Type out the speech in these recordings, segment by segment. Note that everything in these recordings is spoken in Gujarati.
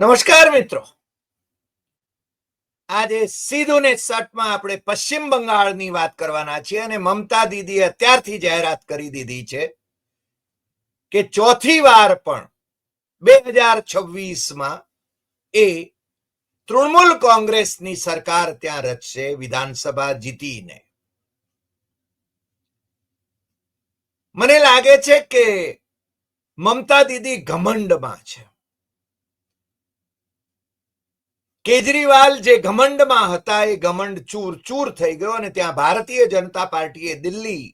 નમસ્કાર મિત્રો. આજે સીધું ને સટમાં આપણે પશ્ચિમ બંગાળની વાત કરવાના છીએ અને મમતા દીદીએ અત્યારથી જાહેરાત કરી દીધી છે કે ચોથી વાર પણ બે હજાર છવ્વીસમાં એ તૃણમૂલ કોંગ્રેસની સરકાર ત્યાં રચશે, વિધાનસભા જીતીને. મને લાગે છે કે મમતા દીદી ઘમંડમાં છે. કેજરીવાલ જે ઘમંડમાં હતા, એ ઘમંડ ચૂર ચૂર થઈ ગયો અને ત્યાં ભારતીય જનતા પાર્ટીએ દિલ્હી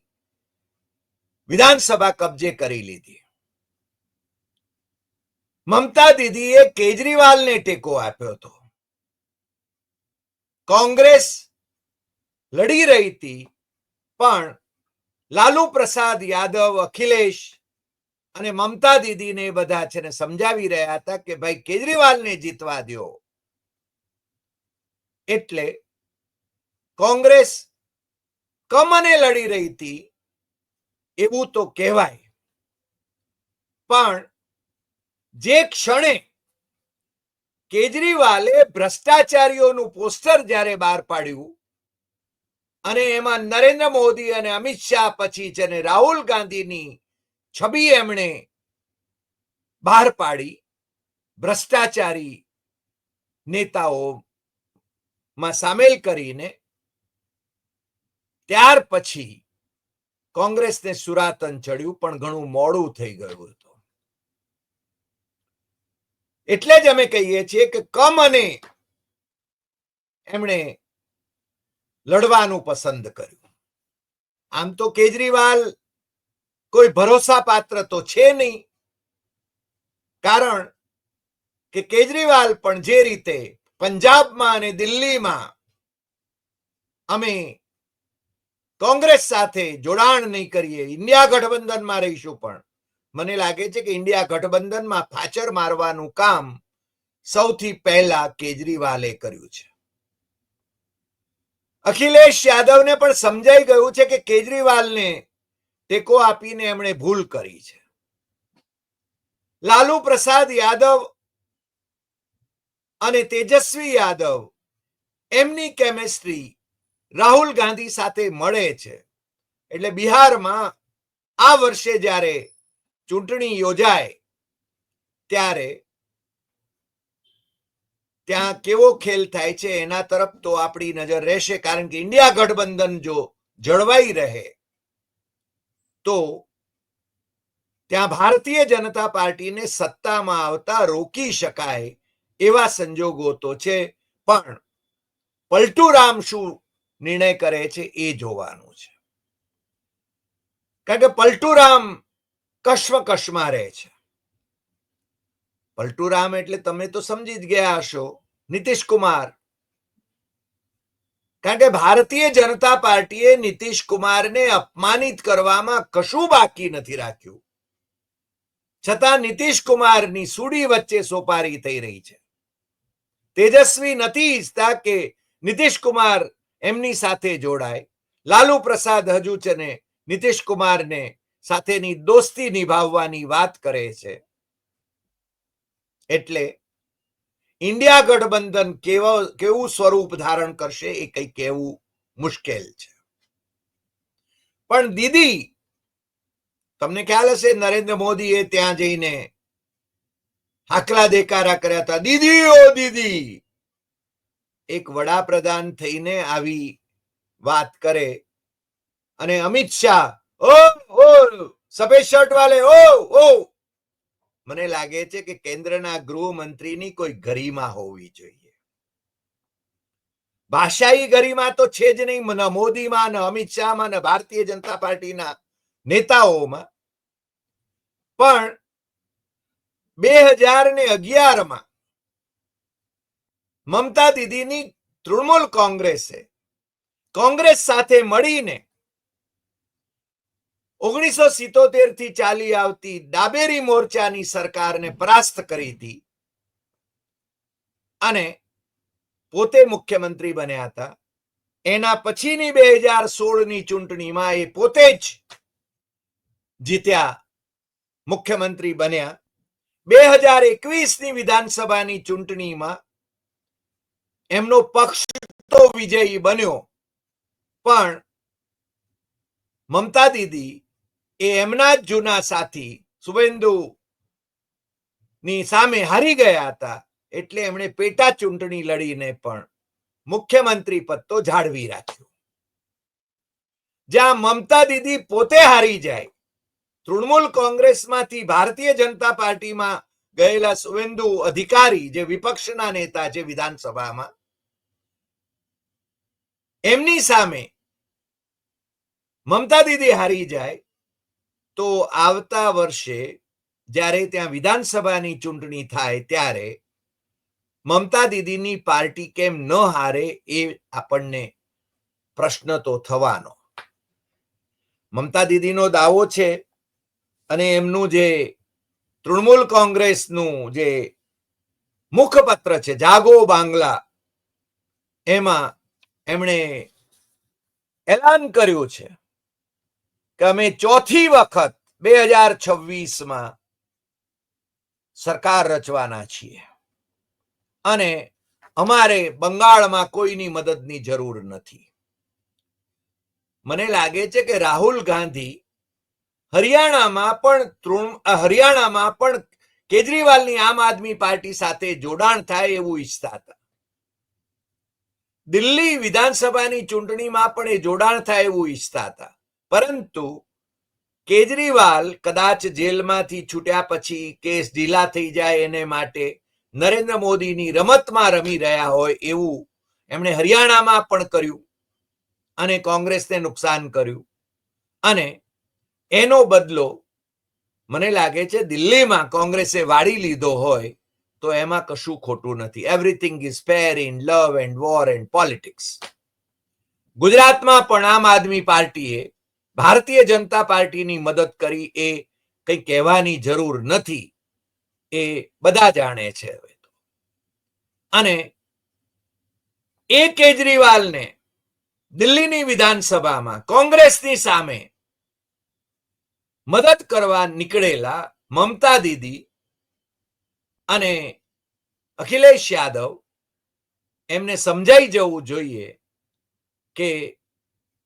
વિધાનસભા કબજે કરી લીધી. મમતા દીદીએ કેજરીવાલને ટેકો આપ્યો હતો. કોંગ્રેસ લડી રહી હતી, પણ લાલુ પ્રસાદ યાદવ, અખિલેશ અને મમતા દીદીને બધા છે ને સમજાવી રહ્યા હતા કે ભાઈ કેજરીવાલને જીતવા દો એટલે કોંગ્રેસ કમને લડી રહી હતી એવું તો કહેવાય. પણ જે ક્ષણે કેજરીવાલે ભ્રષ્ટાચારીઓનું પોસ્ટર જ્યારે બહાર પાડ્યું અને એમાં નરેન્દ્ર મોદી અને અમિત શાહ પછી જેને રાહુલ ગાંધીની છબી એમણે બહાર પાડી, ભ્રષ્ટાચારી નેતાઓ માં સામેલ કરીને ત્યાર પછી કોંગ્રેસને સુરાતન ચડ્યું, પણ ઘણું મોડું થઈ ગયું હતું. એટલે જ અમે કહીએ છીએ કે કમ અને એમણે લડવાનું પસંદ કર્યું. આમ તો કેજરીવાલ કોઈ ભરોસા પાત્ર તો છે નહીં. કારણ કે કેજરીવાલ પણ જે રીતે પંજાબમાં અને દિલ્હીમાં અમે કોંગ્રેસ સાથે જોડાણ નહીં કરીએ, ઇન્ડિયા ગઠબંધનમાં રહીશું પણ. મને લાગે છે કે ઇન્ડિયા ગઠબંધનમાં ફાચર મારવાનું કામ સૌથી પહેલા કેજરીવાલે કર્યું છે. અખિલેશ યાદવને પણ સમજાઈ ગયું છે કે કેજરીવાલને ટેકો આપીને એમણે ભૂલ કરી છે. લાલુ પ્રસાદ યાદવ અને તેજસ્વી યાદવ. એમની કેમેસ્ટ્રી રાહુલ ગાંધી સાથે મળે છે. એટલે બિહારમાં આ વર્ષે જ્યારે ચૂંટણી યોજાય, ત્યારે ત્યાં કેવો ખેલ થાય છે એના તરફ તો આપણી નજર રહેશે, કારણ કે ઇન્ડિયા ગઠબંધન જો જળવાઈ રહે, તો ત્યાં ભારતીય જનતા પાર્ટીને સત્તામાં આવતા રોકી શકાય એવા સંજોગો તો છે, પણ પલટુરામ શું નિર્ણય કરે છે એ જોવાનું છે. કારણ કે પલટુરામ કશ્મકશમાં રહે છે. પલટુરામ એટલે તમે તો સમજી જ ગયા હશો નીતિશ કુમાર કારણ કે ભારતીય જનતા પાર્ટીએ નીતિશ કુમારને અપમાનિત કરવામાં કશું બાકી નથી રાખ્યું. છતાં નીતિશ કુમારની સુડી વચ્ચે સોપારી થઈ રહી છે. તેજસ્વી નથી ઈચ્છતા કે નીતિશ એમની સાથે જોડાય. લાલુ પ્રસાદ હજુ છે ને નીતિશ સાથેની દોસ્તી નિભાવવાની વાત કરે છે. એટલે ઇન્ડિયા ગઠબંધન કેવો, કેવું સ્વરૂપ ધારણ કરશે એ કઈ કહેવું મુશ્કેલ છે. પણ દીદી, તમને ખ્યાલ હશે નરેન્દ્ર મોદીએ ત્યાં જઈને હાકલા દેકારા કર્યા હતા. દીદી, ઓ દીદી! એક વડાપ્રધાન થઈને આવી વાત કરે અને અમિત શાહ, ઓ ઓ, સફેદ શર્ટ વાલે, ઓ ઓ! મને લાગે છે કે કેન્દ્રના ગૃહમંત્રીની કોઈ ગરિમા હોવી જોઈએ. ભાષાઈ ગરિમા તો છે જ નહીં, ન મોદીમાં, ન અમિત શાહમાં, ન ભારતીય જનતા પાર્ટીના નેતાઓમાં. પણ બે હજાર ને અગિયારમાં મમતા દીદીની તૃણમૂલ કોંગ્રેસે કોંગ્રેસ સાથે મળીને ઓગણીસો સિત્તોતેરથી ચાલી આવતી ડાબેરી મોરચાની સરકારને પરાસ્ત કરી હતી અને પોતે મુખ્યમંત્રી બન્યા હતા. એના પછીની બે હજાર સોળની ચૂંટણીમાં એ પોતે જ જીત્યા મુખ્યમંત્રી બન્યા. બે હજાર એકવીસની વિધાનસભાની ચૂંટણીમાં એમનો પક્ષ તો વિજયી બન્યો. પણ મમતા દીદી એ એમના જ જૂના સાથી શુભેન્દુ ની સામે હારી ગયા હતા એટલે એમણે પેટા ચૂંટણી લડીને પણ મુખ્યમંત્રી પદ તો જાળવી રાખ્યું. જ્યાં મમતા દીદી પોતે હારી જાય તૃણમૂલ કોંગ્રેસમાંથી ભારતીય જનતા પાર્ટીમાં ગયેલા સુવેન્દુ અધિકારી જે વિપક્ષના નેતા છે વિધાનસભામાં, એમની સામે મમતા દીદી હારી જાય તો આવતા વર્ષે જ્યારે ત્યાં વિધાનસભાની ચૂંટણી થાય ત્યારે મમતા દીદીની પાર્ટી કેમ ન હારે એ આપણને પ્રશ્ન તો થવાનો. મમતા દીદીનો દાવો છે અને એમનું જે તૃણમૂલ કોંગ્રેસનું જે મુખપત્ર છે, જાગો બાંગ્લા, એમાં એમણે એલાન કર્યું છે કે અમે ચોથી વખત બે હજાર છવ્વીસમાં સરકાર રચવાના છીએ. અને અમારે બંગાળમાં કોઈની મદદની જરૂર નથી. મને લાગે છે કે રાહુલ ગાંધી હરિયાણામાં પણ તૃણ હરિયાણામાં પણ કેજરીવાલની આમ આદમી પાર્ટી સાથે જોડાણ થાય એવું ઈચ્છતા હતા. દિલ્હી વિધાનસભાની ચૂંટણીમાં પણ એ જોડાણ થાય એવું ઈચ્છતા હતા. પરંતુ કેજરીવાલ કદાચ જેલમાંથી છૂટ્યા પછી કેસ ઢીલા થઈ જાય એને માટે નરેન્દ્ર મોદીની રમતમાં રમી રહ્યા હોય એવું એમણે હરિયાણામાં પણ કર્યું અને કોંગ્રેસને નુકસાન કર્યું. અને એનો બદલો મને લાગે છે દિલ્હીમાં કોંગ્રેસે વાળી લીધો હોય તો એમાં કશું ખોટું નથી. Everything is fair in love and war and politics ગુજરાતમાં પણ આમ આદમી પાર્ટીએ ભારતીય જનતા પાર્ટીની મદદ કરી એ કંઈ કહેવાની જરૂર નથી. એ બધા જાણે છે હવે તો. અને એ કેજરીવાલને દિલ્હીની વિધાનસભામાં કોંગ્રેસની સામે મદદ કરવા નીકળેલા મમતા દીદી અને અખિલેશ યાદવ એમને સમજાઈ જવું જોઈએ કે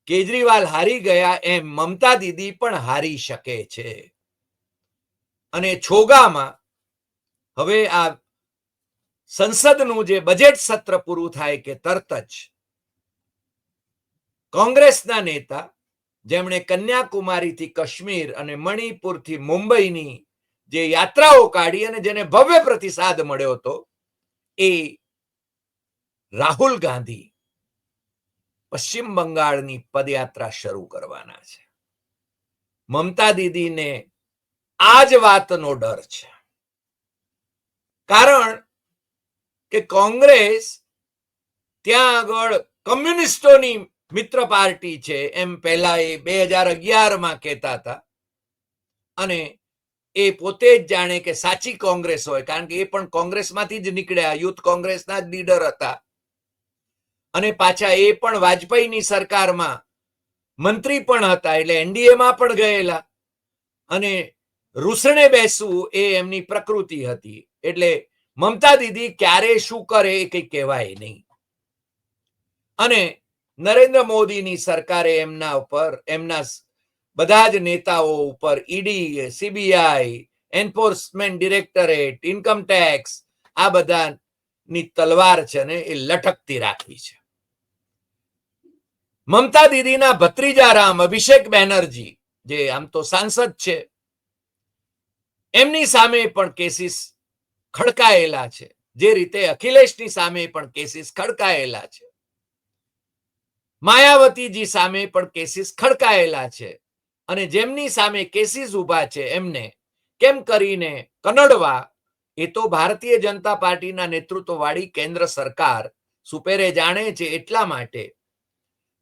કેજરીવાલ હારી ગયા એમ મમતા દીદી પણ હારી શકે છે. અને છોગામાં હવે આ સંસદનું જે બજેટ સત્ર પૂરું થાય કે તરત જ કોંગ્રેસના નેતા જેમણે કન્યાકુમારીથી કાશ્મીર અને મણિપુરથી મુંબઈની જે યાત્રાઓ કાઢી અને જેને ભવ્ય પ્રતિસાદ મળ્યો હતો, એ રાહુલ ગાંધી પશ્ચિમ બંગાળની પદયાત્રા શરૂ કરવાના છે. મમતા દીદીને આ જ વાતનો ડર છે. કારણ કે કોંગ્રેસ ત્યાં આગળ કમ્યુનિસ્ટોની મિત્ર પાર્ટી છે એમ પહેલા એ બે હજાર અગિયારમાં કહેતા હતા. અને એ પોતે જ જાણે કે સાચી કોંગ્રેસ હોય, કારણ કે એ પણ કોંગ્રેસમાંથી જ નીકળ્યા, યુથ કોંગ્રેસના જ લીડર હતા. અને પાછા એ પણ વાજપેયીની સરકારમાં મંત્રી પણ હતા, એટલે એનડીએમાં પણ ગયેલા. અને રૂસણે બેસવું એ એમની પ્રકૃતિ હતી, એટલે મમતા દીદી ક્યારે શું કરે એ કઈ કહેવાય નહીં. અને નરેન્દ્ર મોદીની સરકારે એમના ઉપર, એમના બધા જ નેતાઓ ઉપર, ED, CBI, enforcement directorate, income tax, આ બધાની તલવાર છે ને એ લટકતી રાખી છે. મમતા દીદીના ભત્રીજા રામ અભિષેક બેનર્જી, જે આમ તો સાંસદ છે, એમની સામે પણ કેસીસ ખડકાયેલા છે. જે રીતે અખિલેશની સામે પણ કેસીસ ખડકાયેલા છે. માયાવતીજી સામે પણ કેસીસ ખડકાયેલા છે અને જેમની સામે કેસીસ ઊભા છે એમને કેમ કરીને કનડવા? એ તો ભારતીય જનતા પાર્ટીના નેતૃત્વવાળી કેન્દ્ર સરકાર સુપેરે જાણે છે એટલા માટે.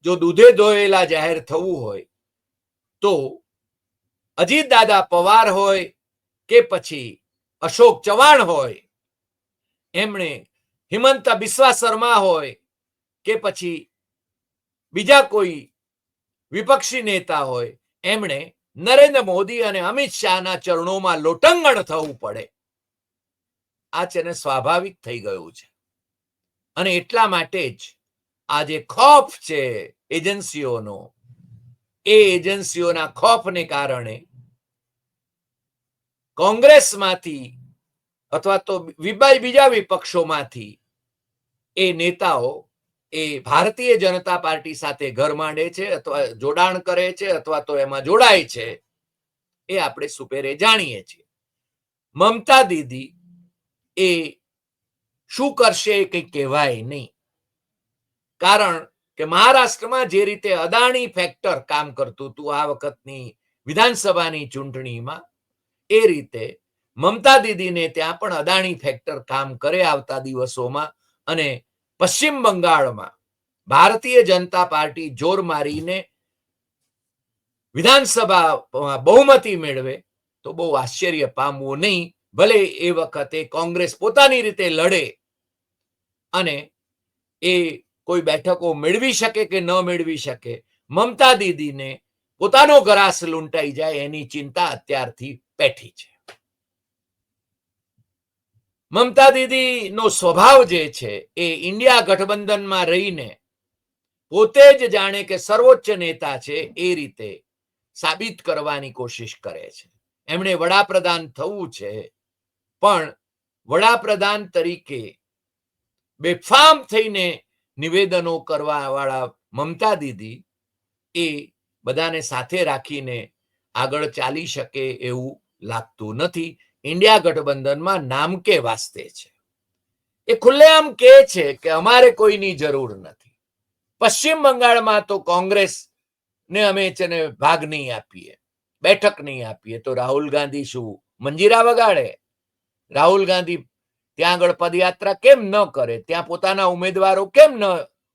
જો દૂધે ધોયેલા જાહેર થવું હોય તો અજીત દાદા પવાર હોય કે પછી અશોક ચવાણ હોય, એમણે હિમંત બિસ્વા શર્મા હોય કે પછી બીજા કોઈ વિપક્ષી નેતા હોય, એમણે નરેન્દ્ર મોદી અને અમિત શાહના ચરણોમાં લોટંગણ થવું પડે. આ છે સ્વાભાવિક થઈ ગયું છે. અને એટલા માટે જ આ જે ખોફ છે એજન્સીઓનો, એ એજન્સીઓના ખોફને કારણે કોંગ્રેસમાંથી અથવા તો બીજા વિપક્ષોમાંથી એ નેતાઓ એ ભારતીય જનતા પાર્ટી સાથે ઘર માંડે છે અથવા જોડાણ કરે છે અથવા તો એમાં જોડાય છે, એ આપણે સુપેરે જાણીએ છીએ. મમતા દીદી એ શું કરશે એ કંઈ કહેવાય નહીં. કારણ કે મહારાષ્ટ્રમાં જે રીતે અદાણી ફેક્ટર કામ કરતું હતું આ વખતની વિધાનસભાની ચૂંટણીમાં, એ રીતે મમતા દીદીને ત્યાં પણ અદાણી ફેક્ટર કામ કરે આવતા દિવસોમાં અને પશ્ચિમ બંગાળમાં ભારતીય જનતા પાર્ટી જોર મારીને વિધાનસભામાં બહુમતી મેળવે તો બહુ આશ્ચર્ય પામવું નહીં. ભલે એ વખતે કોંગ્રેસ પોતાની રીતે લડે અને એ કોઈ બેઠકો મેળવી શકે કે ન મેળવી શકે, મમતા દીદીને પોતાનો ગ્રાસ લૂંટાઈ જાય એની ચિંતા અત્યારથી પેઠી છે. મમતા દીદી નો સ્વભાવ જે છે એ ઇન્ડિયા ગઠબંધનમાં રહીને પોતે જ જાણે કે સર્વોચ્ચ નેતા છે એ રીતે સાબિત કરવાની કોશિશ કરે છે. એમણે વડાપ્રધાન થવું છે, પણ વડાપ્રધાન તરીકે બેફામ થઈને નિવેદનો કરવા વાળા મમતા દીદી એ બધાને સાથે રાખીને આગળ ચાલી શકે એવું લાગતું નથી. ઇન્ડિયા ગઠબંધનમાં નામ કે વાસ્તે છે? એ ખુલ્લેઆમ કહે છે કે અમારે કોઈની જરૂર નથી. પશ્ચિમ બંગાળમાં તો કોંગ્રેસ ને અમે છે ભાગ નહીં આપીએ, બેઠક નહીં આપીએ, તો રાહુલ ગાંધી શું, મંજીરા વગાડે? રાહુલ ગાંધી ત્યાં આગળ પદયાત્રા કેમ ન કરે? ત્યાં પોતાના ઉમેદવારો કેમ ન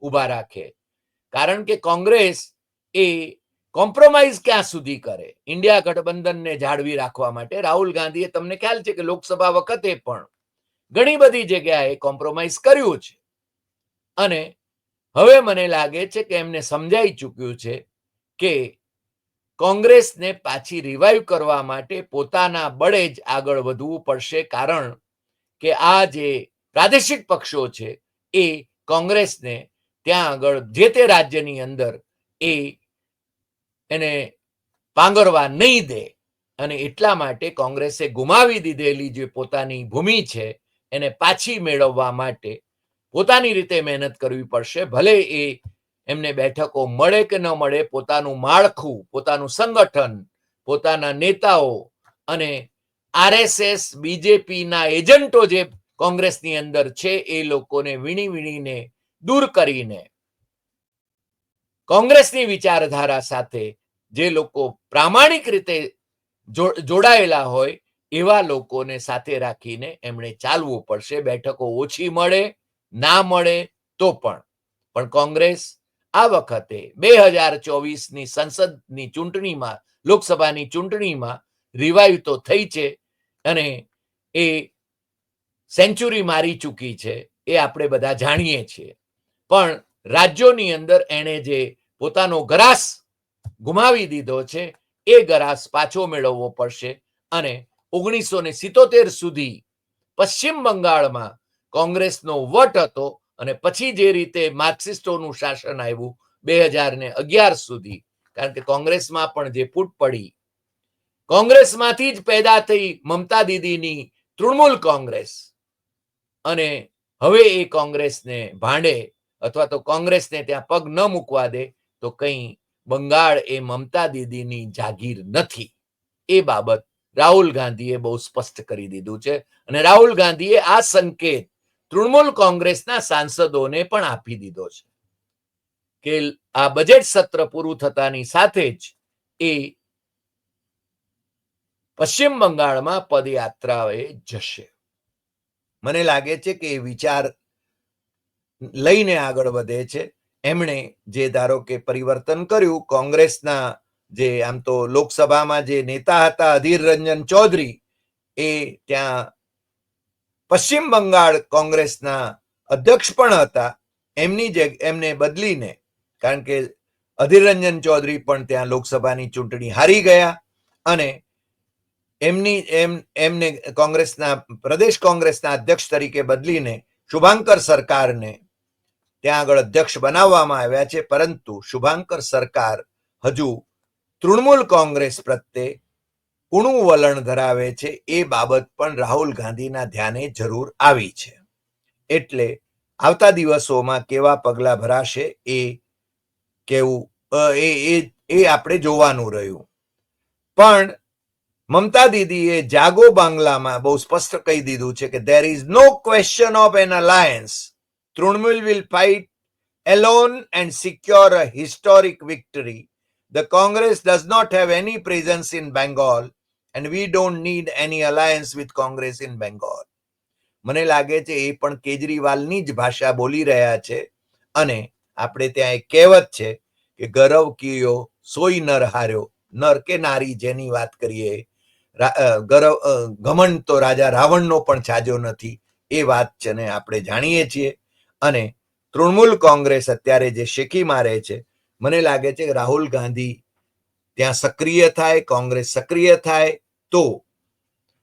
ઊભા રાખે? કારણ કે કોંગ્રેસ એ કોમ્પ્રોમાઇઝ ક્યાં સુધી કરે? ઇન્ડિયા ગઠબંધનને જાળવી રાખવા માટે રાહુલ ગાંધીએ તમને ખ્યાલ છે કે લોકસભા વખતે પણ ઘણી બધી જગ્યાએ કોમ્પ્રોમાઇઝ કર્યું છે. અને હવે મને લાગે છે કે એમને સમજાઈ ચૂક્યું છે કે કોંગ્રેસને પાછી રિવાઈવ કરવા માટે પોતાના બળે જ આગળ વધવું પડશે કારણ કે આ જે પ્રાદેશિક પક્ષો છે એ કોંગ્રેસને ત્યાં આગળ જે તે રાજ્યની અંદર એ એને પાંગરવા નહીં દે અને એટલા માટે કોંગ્રેસે ગુમાવી દીધેલી જે પોતાની ભૂમિ છે એને પાછી મેળવવા માટે પોતાની રીતે મહેનત કરવી પડશે. ભલે એ એમને બેઠકો મળે કે ન મળે, પોતાનું માળખું, પોતાનું સંગઠન, પોતાના નેતાઓ અને આરએસએસ, બીજેપીના એજન્ટો જે કોંગ્રેસની અંદર છે, એ લોકોને વીણી વીણીને દૂર કરીને કોંગ્રેસની વિચારધારા સાથે જે લોકો પ્રામાણિક રીતે જોડાયેલા હોય, એવા લોકોને સાથે રાખીને એમણે ચાલવું પડશે. બેઠકો ઓછી મળે, ના મળે તો પણ. પણ કોંગ્રેસ આ વખતે બે હજાર ચોવીસની સંસદની ચૂંટણીમાં, લોકસભાની ચૂંટણીમાં રિવાઈવ તો થઈ છે અને એ સેન્ચુરી મારી ચૂકી છે, એ આપણે બધા જાણીએ છીએ. પણ રાજ્યોની અંદર એણે જે પોતાનો ગ્રાસ ગુમાવી દીધો છે, એ ગ્રાસ પાછો મેળવવો પડશે. અને ઓગણીસો ને સિત્તોતેર સુધી પશ્ચિમ બંગાળમાં કોંગ્રેસનો વટ હતો અને પછી જે રીતે માર્ક્સિસ્ટોનું શાસન આવ્યું બે હજાર ને અગિયાર સુધી, કારણ કે કોંગ્રેસમાં પણ જે ફૂટ પડી, કોંગ્રેસમાંથી જ પેદા થઈ મમતા દીદીની તૃણમૂલ કોંગ્રેસ. અને હવે એ કોંગ્રેસને ભાંડે અથવા તો કોંગ્રેસને ત્યાં પગ ન મૂકવા દે તો કંઈ બંગાળ એ મમતા દીદીની જાગીર નથી. એ બાબત રાહુલ ગાંધીએ બહુ સ્પષ્ટ કરી દીધું છે અને રાહુલ ગાંધીએ આ સંકેત તૃણમૂલ કોંગ્રેસના સાંસદોને પણ આપી દીધો છે કે આ બજેટ સત્ર પૂરું થતાની સાથે જ એ પશ્ચિમ બંગાળમાં પદયાત્રાએ જશે. મને લાગે છે કે એ વિચાર લઈને આગળ વધે છે. એમણે જે ધારો કે પરિવર્તન કર્યું, કોંગ્રેસના જે આમ તો લોકસભામાં જે નેતા હતા, અધીર રંજન ચૌધરી, એ ત્યાં પશ્ચિમ બંગાળ કોંગ્રેસના અધ્યક્ષ પણ હતા. એમની જે એમને બદલીને, કારણ કે અધીર રંજન ચૌધરી પણ ત્યાં લોકસભાની ચૂંટણી હારી ગયા અને એમની એમ એમને કોંગ્રેસના પ્રદેશ કોંગ્રેસના અધ્યક્ષ તરીકે બદલીને શુભાંકર સરકારને ત્યાં આગળ અધ્યક્ષ બનાવવામાં આવ્યા છે, પરંતુ શુભાંકર સરકાર હજુ તૃણમૂલ કોંગ્રેસ પ્રત્યે કુણું વલણ ધરાવે છે, એ બાબત પણ રાહુલ ગાંધીના ધ્યાને જરૂર આવી છે. એટલે આવતા દિવસોમાં કેવા પગલા ભરાશે એ કેવું એ એ એ આપણે જોવાનું રહ્યું. પણ મમતા દીદીએ જાગો બાંગ્લામાં બહુ સ્પષ્ટ કહી દીધું છે કે there is no question of an alliance Trinamool will fight alone and secure a historic victory the Congress does not have any presence in Bengal and we don't need any alliance with Congress in Bengal મને લાગે છે એ પણ કેજરીવાલની જ ભાષા બોલી રહ્યા છે, અને આપણે ત્યાં એક કહેવત છે કે ગરવ કિયો સોઈ નર હાર્યો, નર કે નારી જેની વાત કરીએ. ગરવ ઘમંડ તો રાજા રાવણનો પણ છાજો નથી, એ વાત છે ને આપણે જાણીએ છીએ. અને તૃણમૂલ કોંગ્રેસ અત્યારે જે શેકી મારે છે, મને લાગે છે રાહુલ ગાંધી ત્યાં સક્રિય થાય, કોંગ્રેસ સક્રિય થાય, તો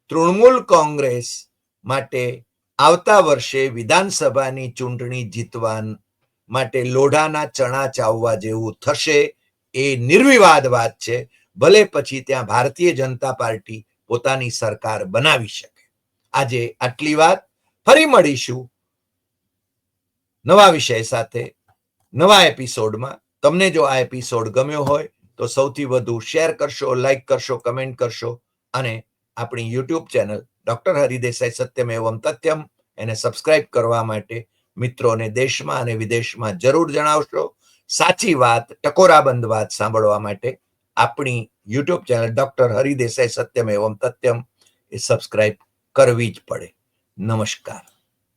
તૃણમૂલ કોંગ્રેસ માટે આવતા વર્ષે વિધાનસભાની ચૂંટણી જીતવા માટે લોઢાના ચણા ચાવવા જેવું થશે એ નિર્વિવાદ વાત છે. ભલે પછી ત્યાં ભારતીય જનતા પાર્ટી પોતાની સરકાર બનાવી શકે. આજે આટલી વાત. ફરી મળીશું. નવા વિષય સાથે, નવા એપિસોડમાં તમને જો આ એપિસોડ ગમ્યો હોય, તો સૌથી વધુ શેર કરશો લાઈક કરશો કમેન્ટ કરશો અને આપણી YouTube channel doctor Hari Desai Satyam Evam Tathyam એને સબસ્ક્રાઇબ કરવા માટે મિત્રોને દેશમાં અને વિદેશમાં જરૂર જણાવશો. સાચી વાત, ટકોરાબંધ વાત સાંભળવા માટે આપણી YouTube channel doctor Hari Desai Satyam Evam Tathyam એ સબસ્ક્રાઇબ કરવી જ પડે. નમસ્કાર.